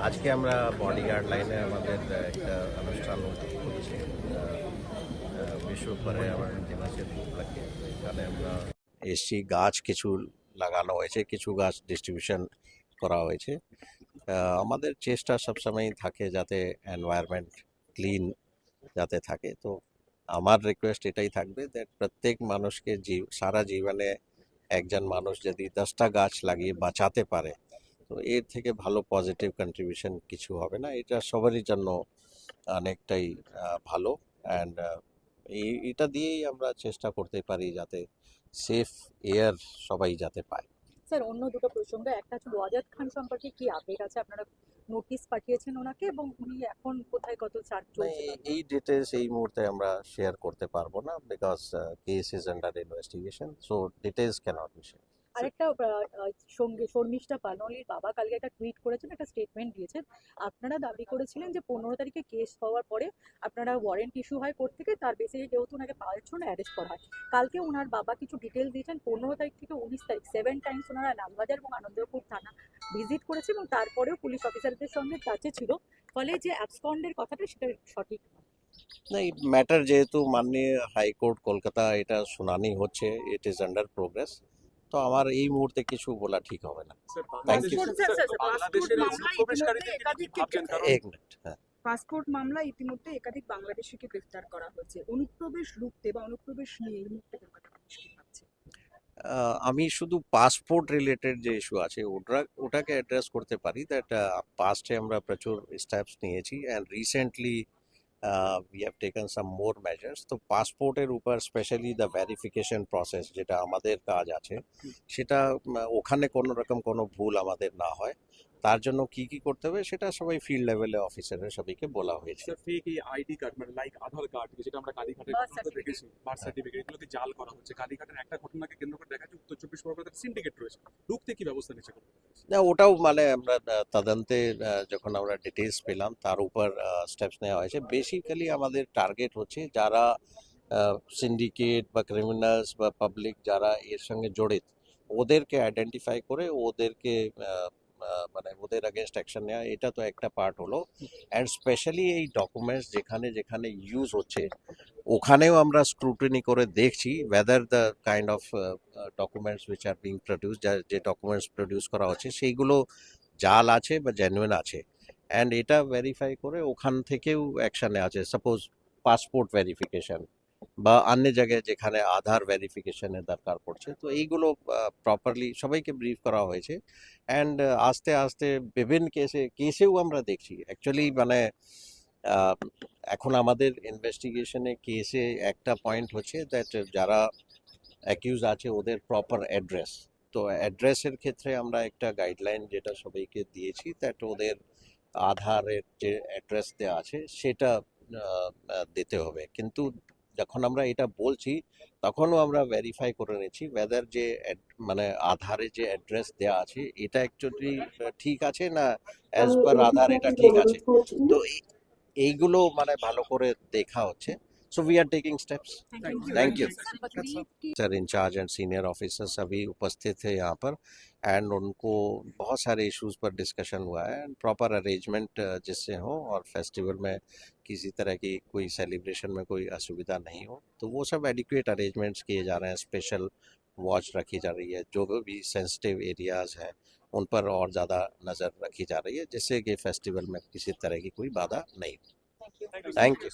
আজকে আমরা বডিগার্ড লাইনে আমাদের একটা অনুষ্ঠান হচ্ছে। আহ, আহ, বিশ্ব পর্যাবরণ দিবসের এখানে আমরা এসছি। গাছ কিছু লাগানো হয়েছে কিছু গাছ ডিস্ট্রিবিউশন করা হয়েছে। আমাদের চেষ্টা সবসময়ই থাকে যাতে এনভায়রনমেন্ট ক্লিন যাতে থাকে। তো আমার রিকোয়েস্ট এটাই থাকবে দ্যাট প্রত্যেক মানুষকে সারা জীবনে একজন মানুষ যদি দশটা গাছ লাগিয়ে বাঁচাতে পারে, তো এর থেকে ভালো পজিটিভ কন্ট্রিবিউশন কিছু হবে না। এটা সবারই জন্য অনেকটাই ভালো। অ্যান্ড এটা দিয়েই আমরা চেষ্টা করতে পারি যাতে সেফ এয়ার সবাই যাতে পায়। স্যার অন্য দুটো প্রসঙ্গ। একটা হচ্ছে ওয়াজাদ খান সম্পর্কে কি আপডেট আছে? আপনারা নোটিশ পাঠিয়েছেন ওনাকে এবং উনি এখন কোথায় কত চার্জ চলছে? এই- এই ডিটেলস এই মুহূর্তে আমরা শেয়ার করতে পারব না because case is under investigation so details cannot be share আরেকটা সঙ্গে শর্মিষ্ঠা পানলির বাবা কালকে একটা টুইট করেছেন একটা স্টেটমেন্ট দিয়েছেন। আপনারা দাবি করেছিলেন যে পনেরো তারিখে কেস হওয়ার পরে আপনারা ওয়ারেন্ট ইস্যু হয় কোর্ট থেকে তার বেসিসে যেহেতু ওনাকে পাওয়ার জন্য অ্যারেস্ট করা হয়। কালকে ওনার বাবা কিছু ডিটেলস দিয়েছেন পনেরো তারিখ থেকে উনিশ তারিখ সেভেন টাইমস ওনারা লালবাজার এবং আনন্দপুর থানা ভিজিট করেছে এবং তারপরেও পুলিশ অফিসারদের সঙ্গে টাচে ছিল। ফলে যে অ্যাবসকন্ডের কথাটা সেটা সঠিক। না এই ম্যাটার যেহেতু মাননীয় হাইকোর্ট কলকাতা এটা শুনানি হচ্ছে ইট ইজ আন্ডার প্রোগ্রেস তো আমার এই মুহূর্তে কিছু বলা ঠিক হবে না। এক মিনিট হ্যাঁ। পাসপোর্ট মামলা ইতিমধ্যে একাধিক বাংলাদেশিকে গ্রেফতার করা হয়েছে। অনুপ্রবেশ রুখতে বা অনুপ্রবেশ নিয়ে এই মুহূর্তে আমি শুধু পাসপোর্ট রিলেটেড যে ইস্যু আছে ওটা ওটাকে অ্যাড্রেস করতে পারি। দ্যাট পাস্টে আমরা প্রচুর স্টেপস নিয়েছি। And recently we have taken some more measures তো পাসপোর্টের উপর স্পেশালি দ্য ভেরিফিকেশন প্রসেস যেটা আমাদের কাজ আছে সেটা ওখানে কোনো রকম কোনো ভুল আমাদের না হয়। তার জন্য কি কি করতে হবে সেটা সবাই ফিল্ড লেভেলে অফিসারের সবাইকে বলা হয়েছে। স্যার ফেক এই আইডি কার্ড মানে লাইক আধার কার্ড যেটা আমরা কালীঘাটের ঘটনাতে দেখেছি বার্থ সার্টিফিকেট এগুলোকে জাল করা হচ্ছে। কালীঘাটের একটা ঘটনাকে কেন্দ্র করে দেখা যাচ্ছে উত্তর চব্বিশ পরগনাতে সিন্ডিকেট রয়েছে। ঢুকতে কি ব্যবস্থা নিচ্ছে? না ওটাও মানে আমরা তদন্তে যখন আমরা ডিটেলস পেলাম তার উপর স্টেপস নেওয়া হয়েছে। বেসিক্যালি আমাদের টার্গেট হচ্ছে যারা সিন্ডিকেট বা ক্রিমিনালস বা পাবলিক যারা এর সঙ্গে জড়িত ওদেরকে আইডেন্টিফাই করে ওদেরকে মানে ওদের আগেনস্ট অ্যাকশন নেওয়া, এটা তো একটা পার্ট হলো। অ্যান্ড স্পেশালি এই ডকুমেন্টস যেখানে যেখানে ইউজ হচ্ছে, ওখানেও আমরা স্ক্রুটিনি করে দেখছি whether the kind of documents which are being produce যে ডকুমেন্টস প্রডিউস করা হচ্ছে, সেইগুলো জাল আছে বা জেনুইন আছে। অ্যান্ড এটা ভেরিফাই করে ওখান থেকেও অ্যাকশানে আছে। সাপোজ পাসপোর্ট ভেরিফিকেশন বা অন্য জায়গায় যেখানে আধার ভেরিফিকেশনের দরকার পড়ছে, তো এইগুলো প্রপারলি সবাইকে ব্রিফ করা হয়েছে। অ্যান্ড আস্তে আস্তে বিভিন্ন কেসে কেসেও আমরা দেখছি। অ্যাকচুয়ালি মানে এখন আমাদের ইনভেস্টিগেশনে কেসে একটা পয়েন্ট হচ্ছে দ্যাট যারা অ্যাকিউজ আছে ওদের প্রপার অ্যাড্রেস তো অ্যাড্রেসের ক্ষেত্রে আমরা একটা গাইডলাইন যেটা সবাইকে দিয়েছি দ্যাট ওদের আধারের যে অ্যাড্রেস দেওয়া আছে সেটা দিতে হবে। কিন্তু যখন আমরা এটা বলছি তখনও আমরা ভেরিফাই করে নিচ্ছি ওয়েদার যে মানে আধারে যে অ্যাড্রেস দেওয়া আছে এটা অ্যাকচুয়ালি ঠিক আছে না অ্যাজ পার আধার এটা ঠিক আছে? তো এইগুলো মানে ভালো করে দেখা হচ্ছে। So we are taking steps thank you sir incharge and senior officer सभी उपस्थित थे यहाँ पर एंड उनको बहुत सारे इश्यूज़ पर डिस्कशन हुआ है एंड प्रॉपर अरेंजमेंट जिससे हो और फेस्टिवल में किसी तरह की कोई सेलिब्रेशन में कोई असुविधा नहीं हो तो वो सब एडिक्वेट अरेंजमेंट्स किए जा रहे हैं स्पेशल वॉच रखी जा रही है जो भी सेंसिटिव एरियाज़ हैं उन पर और ज़्यादा नज़र रखी जा रही है जिससे कि फेस्टिवल में किसी तरह की कोई बाधा नहीं हो। Thank you